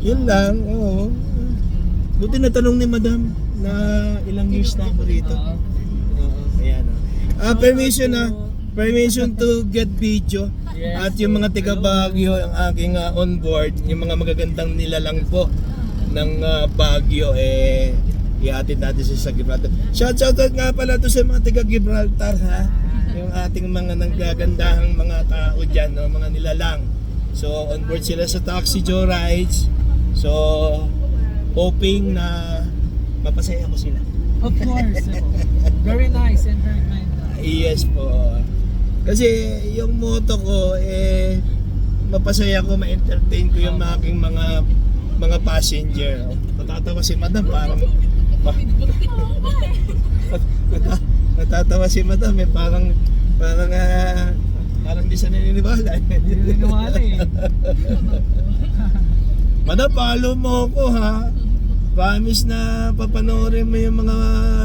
Yun lang, oo. Buti na tanong ni madam na ilang years na ako rito. Oo. Ayan. oh. Ah, permission na. Permission to get video. At yung mga tiga Baguio, ang aking ah, on board, yung mga magagandang nilalang po ng ah, Baguio, eh, ihatid natin sa Gibraltar. Shout out nga pala to sa mga tiga Gibraltar, ha? Yung ating mga nanggagandahang mga tao dyan, no? mga nilalang. So, on board sila sa Taxi Joe Rides. So, hoping na mapasaya ko sila. Of course. oo. Very nice and very kind. Yes po. Kasi yung motto ko eh mapasaya ko, ma-entertain ko yung aking mga mga passenger. Natatawa si Madam parang pa, Nata- natatawa si Madam eh parang parang ah, parang di siya naniniwala. Hindi rin nawala eh. Madam, follow mo ako ha. Promise na papanoorin mo yung mga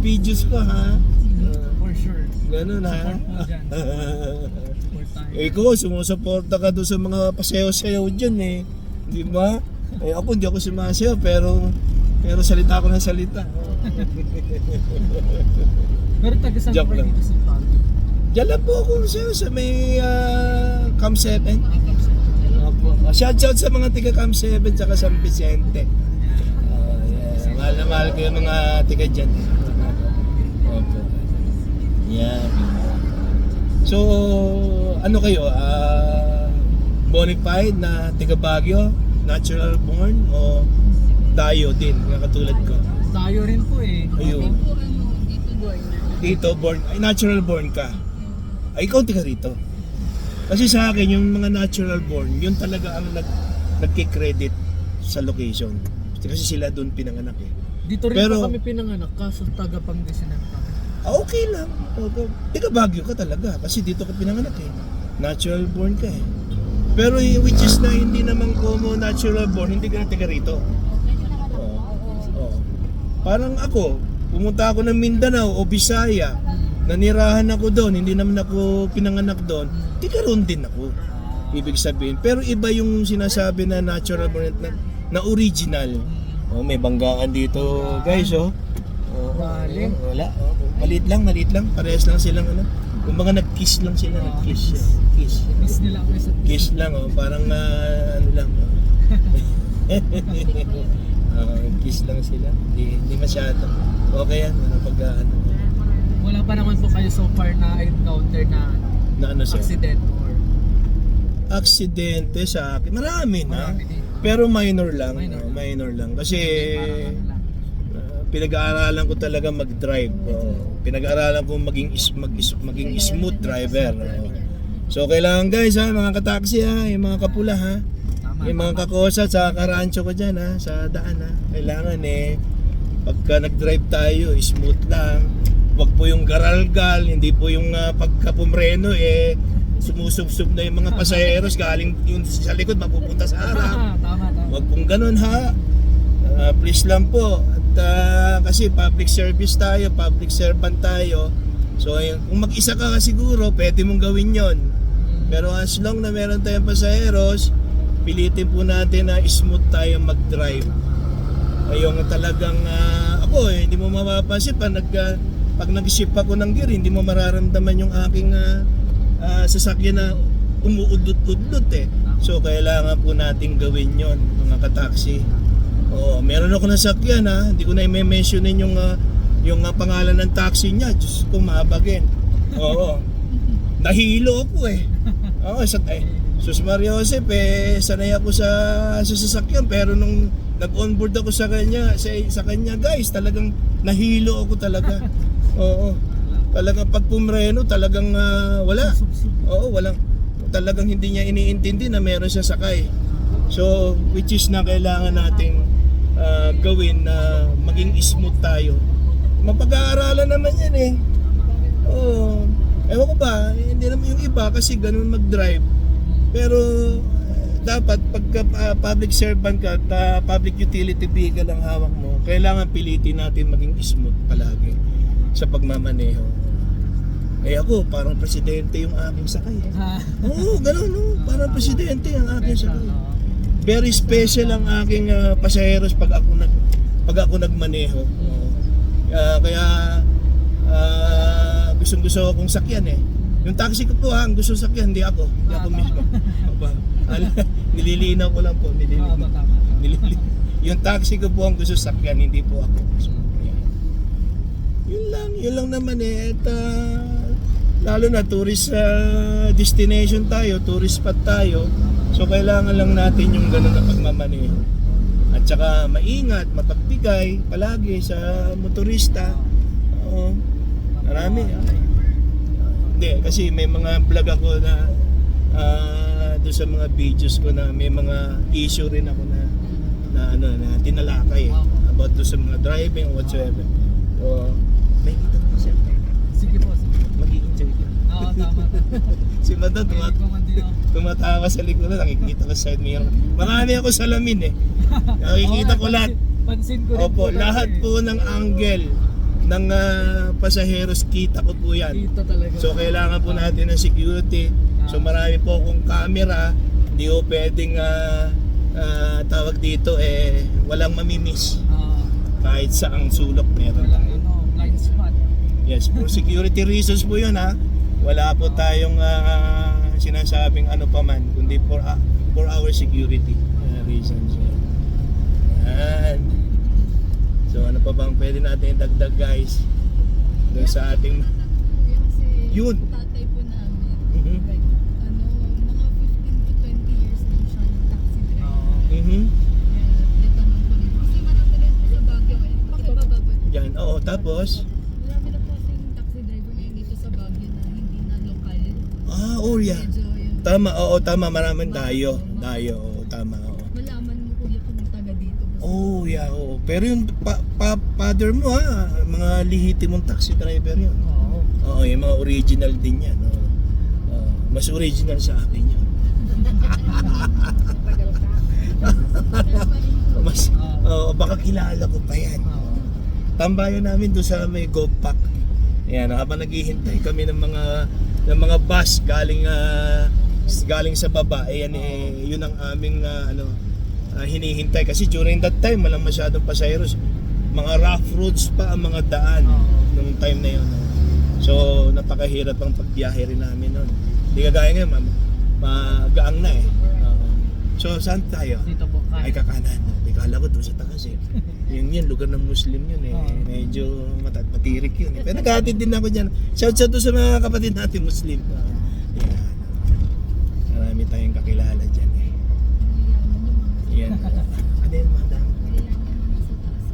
videos ko ha. For sure. Ganun ha. Eh, Ikaw, sumusuporta ka doon sa mga pasayaw-sayaw dyan eh. Di ba? Eh ako, hindi ako sumasayaw pero pero salita ako ng salita. Pero taga saan ka dito sa? Diyan lang po ako sa, sa may uh, Cam 7. Opo. Ah, Shout out sa mga tiga Cam 7 tsaka San Vicente. Oh, yeah. Mahal na mahal ko yung mga tiga dyan. Opo. Yeah. So, ano kayo? ah bonified na tiga Baguio? Natural born? O tayo din, nga katulad ko? Tayo rin po eh. Ayun. ano, dito born na. Dito, born, ay natural born ka. Ay, ikaw tiga rito. Kasi sa akin, yung mga natural born, yun talaga ang nag, nagkikredit sa location. Kasi sila doon pinanganak eh. Dito rin Pero- po kami pinanganak kaso taga Pangasinan kami. Ah, okay lang. Okay. Tiga Baguio ka talaga kasi dito ka pinanganak eh. Natural born ka eh. Pero y- which is na hindi naman como natural born, hindi ka na tiga rito. Oo. Oo. Parang ako, pumunta ako ng Mindanao o Bisaya, nanirahan ako doon, hindi naman ako pinanganak doon, tiga roon din ako. Ibig sabihin. Pero iba yung sinasabi na natural born na, na original. Oh, may banggaan dito, guys, oh. Oh, Galing. oh, wala. Oh, maliit lang, maliit lang. Parehas lang silang ano. Kung mga nag-kiss lang sila, Ah, nag-kiss. kiss. Kiss. Miss nila ako sa Kiss lang, oh. Parang ah, ano lang. Oh. Ah, kiss lang sila. Hindi, hindi masyado. Okay yan, ano, pag ah, ano, Wala pa naman po kayo so far na encounter na ano, na ano sir. accident or Aksidente sa akin. Marami na. marami din. Pero minor lang. Minor lang. minor lang. Kasi ano ah, pinag-aaralan ko talaga mag-drive. Oh. Pinag-aaralan ko maging is, mag, is- maging smooth driver. oh. So kailangan guys ha, mga kataksi ha, yung mga kapula ha. Yung mga kakosa sa karancho ko dyan ha, sa daan ha. Kailangan eh, pagka nag-drive tayo, smooth lang. Huwag po yung garalgal, hindi po yung uh, pagka-pumreno eh, sumusubsub na yung mga pasaheros galing yung sa likod mapupunta sa harap. tama, tama. Huwag pong ganun ha. Ah, please lang po. At ah, kasi public service tayo, public servant tayo. So kung mag-isa ka ka siguro, pwede mong gawin yon. Pero as long na meron tayong pasaheros, pilitin po natin na smooth tayo mag-drive. Ayun talagang ah, ako eh, hindi mo mapapansin pag nag ah, pag nag-ship ako ng gear, hindi mo mararamdaman yung aking ah, ah, sasakyan na umuudot-udot eh. So kailangan po nating gawin yon mga kataksi. Oo, meron ako ng sakyan ha, hindi ko na i-mentionin yung ah, yung ah, pangalan ng taxi niya, Diyos ko mabagin. Oo. Nahilo ako eh. Oo, sa eh, Sus Mario Joseph eh, sanay ako sa, sa sasakyan pero nung nag-onboard ako sa kanya, sa, sa kanya guys, talagang nahilo ako talaga. Oo. Talagang pag pumreno, talagang ah, wala. Oo, walang talagang hindi niya iniintindi na meron siya sakay. So, which is na kailangan nating ah, gawin na maging smooth tayo. Mapag-aaralan naman yan eh. Oo. Ewan ko ba, hindi naman yung iba kasi ganun mag-drive. Pero dapat pagka ah, public servant ka at ah, public utility vehicle ang hawak mo, kailangan pilitin natin maging smooth palagi sa pagmamaneho. Eh ako, parang presidente yung aking sakay. Oo, ganun, no? Parang presidente ang aking sakay. Very special ang aking ah, pasaheros pag ako nag pag ako nagmaneho. Ah, kaya ah, gustong gusto akong sakyan eh. Yung taxi ko po ha, ang gusto sakyan, hindi ako. Hindi ako mismo. Aba, ala- nililinaw ko lang po. Nililinaw. Tama, tama. Nilili- yung taxi ko po ang gusto sakyan, hindi po ako. Yan. Yun lang, yun lang naman eh. At ah, lalo na tourist ah, destination tayo, tourist spot tayo. So kailangan lang natin yung ganun na pagmamaneho. At saka maingat, mapagbigay palagi sa motorista. Oo. Marami. Hindi, kasi may mga vlog ako na ah, doon sa mga videos ko na may mga issue rin ako na na ano na tinalakay about doon sa mga driving or whatsoever. So, may kita ko siya. Sige po, sige. Mag-i-enjoy ka. Oo, tama. Si Madam tumat ako. tumatawa sa likod na nakikita ko sa side mirror. Marami ako salamin eh. Nakikita ko lahat. pansin- ko rin Opo, dati. lahat po ng angle ng ah, pasaheros kita ko po yan. Dito talaga. So kailangan po natin ng security. So marami po akong camera. Hindi po pwedeng ah, ah, tawag dito eh walang mamimiss. Ah, Kahit sa ang sulok meron tayo. Yes, for security reasons po yun ha. Wala po tayong ah, sinasabing ano pa man, kundi for, ah, for our security ah, reasons. Yan. So ano pa bang pwede natin dagdag guys? Doon sa ating... Yun. tatay po namin, Mhm. like, ano, mga 15 to 20 years na siyang taxi driver. Mhm. Kaya natanong ko rin. Kasi marami rin sa Baguio ngayon. Pakibaba po. Yan, oo. Tapos, yung Tama, oo, tama. Maraming dayo. Dayo, oo, tama, oo. malaman mo kuya kung taga dito. Oh, yeah, oo. Pero yung pa, pa, father mo ha, mga lihiti mong taxi driver yun. Oo. Oo, yung mga original din yan. oo. Oo, mas original sa akin yun. Mas, oo, baka kilala ko pa yan. Oo. Tambayan namin doon sa may GoPack. Ayan, habang naghihintay kami ng mga ng mga bus galing ah, galing sa baba. Ayan eh, yun ang aming ah, ano ah, hinihintay kasi during that time walang masyadong pasaheros. Mga rough roads pa ang mga daan Oo. nung time na yun. So, napakahirap ang pagbiyahe rin namin noon. Hindi kagaya ngayon, ma- magaang na eh. Oo. so, saan tayo? Dito po. Ay, kakanan. May kala ko doon sa taas eh. Yun yun, lugar ng Muslim yun eh. Oo. Medyo matat matirik yun eh. Pero naghatid din ako dyan. Shout out to sa mga kapatid natin Muslim. Yan. Marami tayong kakilala dyan eh. Yan. Ano yun, madam?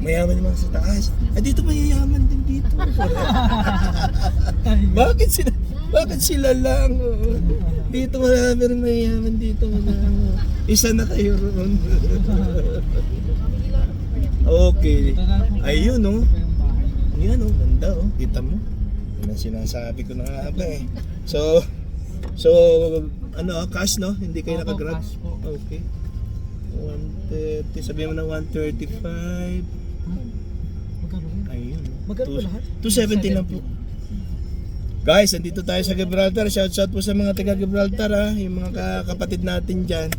Mayaman naman sa taas. Ah, dito mayayaman din dito. bakit sila, bakit sila lang? Dito marami rin mayayaman dito. madam. Isa na kayo roon. okay. Ayun, oh. Yung bahay. Yan oh, ganda oh. Kita mo? Yan ang sinasabi ko na nga ba eh. So, so, ano, ah, cash no? Hindi kayo nakagrab? cash po. Okay. 130, sabihin mo na 135. Magkano yun? Ayun. Magkano lahat? 270 lang po. Guys, andito tayo sa Gibraltar. Shout shout po sa mga taga Gibraltar ha. Yung mga ka- kapatid natin dyan.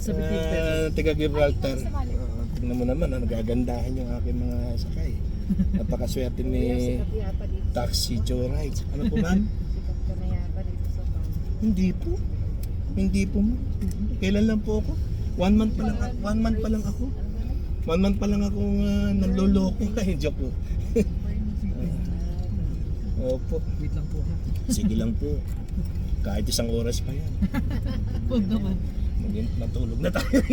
Sa. Ah, taga Gibraltar. Ah, tingnan mo naman, ah, nagagandahan yung aking mga sakay. Napakaswerte ni Taxi Joe Rides. Ano po ma'am? Hindi po. Hindi po ma'am. Kailan lang po ako? One month pa lang, one month pa lang ako. One month pa lang ako uh, nanloloko. Ay, joke po. Opo. Wait lang po ha. Sige lang po. Kahit isang oras pa yan. Huwag naman. Maging matulog na tayo.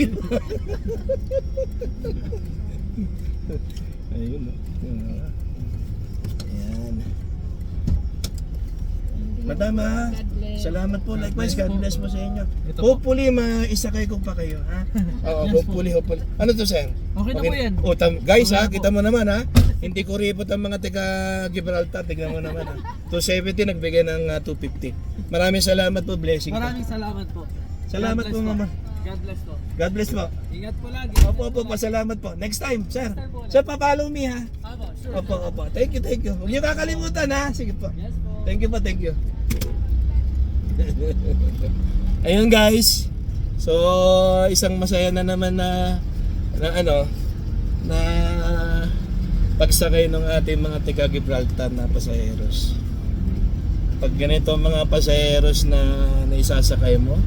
Ayun. oh. Ayan. Madam ha, salamat po. Likewise, God bless po sa inyo. Hopefully, maisakay ko pa kayo, ha? Oo, hopefully, hopefully. Ano to, sir? Okay na po yan. O, tam- guys, ha, kita mo naman, ha? Hindi ko ripot ang mga taga Gibraltar. Tignan mo naman, ha? 270, nagbigay ng ah, 250. Maraming salamat po, blessing po. Maraming salamat po. Salamat po, mama. God bless po. God bless po. Ingat po lagi. Opo, opo, pasalamat po. Next time, sir. Sir, papalo me, ha? Opo, sure. Opo, opo. Thank you, thank you. Huwag niyo kakalimutan, ha? Sige po. Yes po. Thank you po, thank you. Ayun guys, So, isang masaya na naman na, na ano, na pagsakay ng ating mga taga Gibraltar na pasaheros. Pag ganito mga pasaheros na naisasakay mo,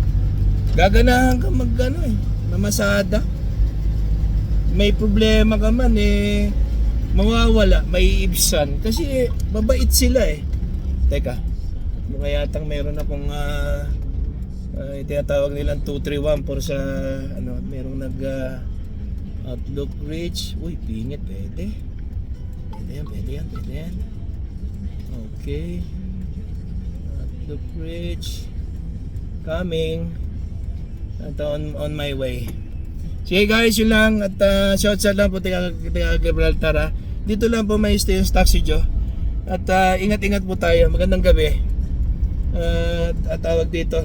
gaganahan ka mag ano eh, namasada. May problema ka man eh, mawawala, may ibsan. Kasi mabait sila eh. Teka, mukha yatang mayroon akong ah, ah, tinatawag nilang 231 for sa ano, merong nag ah, Outlook Reach. Uy, pingit, pwede. Pwede yan, pwede yan, pwede yan. Okay. Outlook Reach. Coming. At on, on my way. Sige guys, yun lang. At uh, shout out lang po taga, taga Gibraltar ha. Dito lang po may stay yung Taxi Joe. At ah, ingat-ingat po tayo. Magandang gabi. Uh, at tawag dito.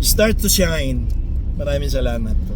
Start to shine. Maraming salamat.